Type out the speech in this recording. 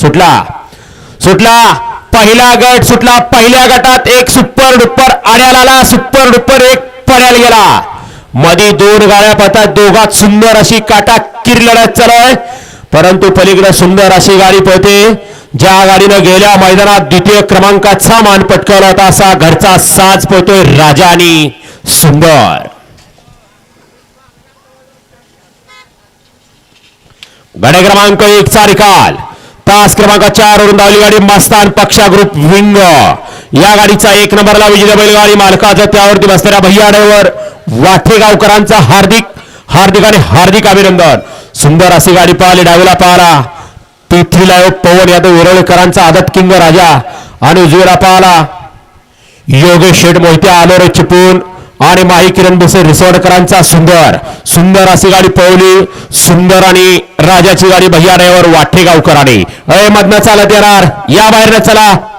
सुटला सुटला. सुटला पहिला गट सुटला. पहिल्या गटात एक सुपर डुप्पर आड्याला आला. सुपर डुप्पर एक पड्याला गेला. मध्ये दोन गाड्या पडतात. दोघात सुंदर अशी काटा किर लढत चालू आहे परंतु पलीकडे सुंदर अशी गाडी पळते. ज्या गाडीनं गेल्या मैदानात द्वितीय क्रमांकाचा मान पटकावला होता असा घरचा साज पळतोय राजा आणि सुंदर. गाडी क्रमांक एक चा निकाल. तास क्रमांक चार वरून धावली गाडी मस्तान पक्षा ग्रुप विंग. या गाडीचा एक नंबरला विजय बैलगाडी मालकाचा त्यावरती बसणाऱ्या भैया ड्रायव्हर वाठेगावकरांचा हार्दिक हार्दिक आणि हार्दिक अभिनंदन. सुंदर अशी गाडी पाहिली डावीला पाहिला. पृथ्वीला पवन यादव विरोळकरांचा आदत किंग राजा. आणि उजवीला पाहिला. योगेश शेठ मोहिते आलोरे चिपून आणि माही किरण भुसे रिसोडकरांचा सुंदर. सुंदर अशी गाडी पळवली. सुंदर आणि राजाची गाडी भैया ड्रायव्हर वाठेगावकरांनी. अय मधनं चालत येणार. या बाहेरनं चला.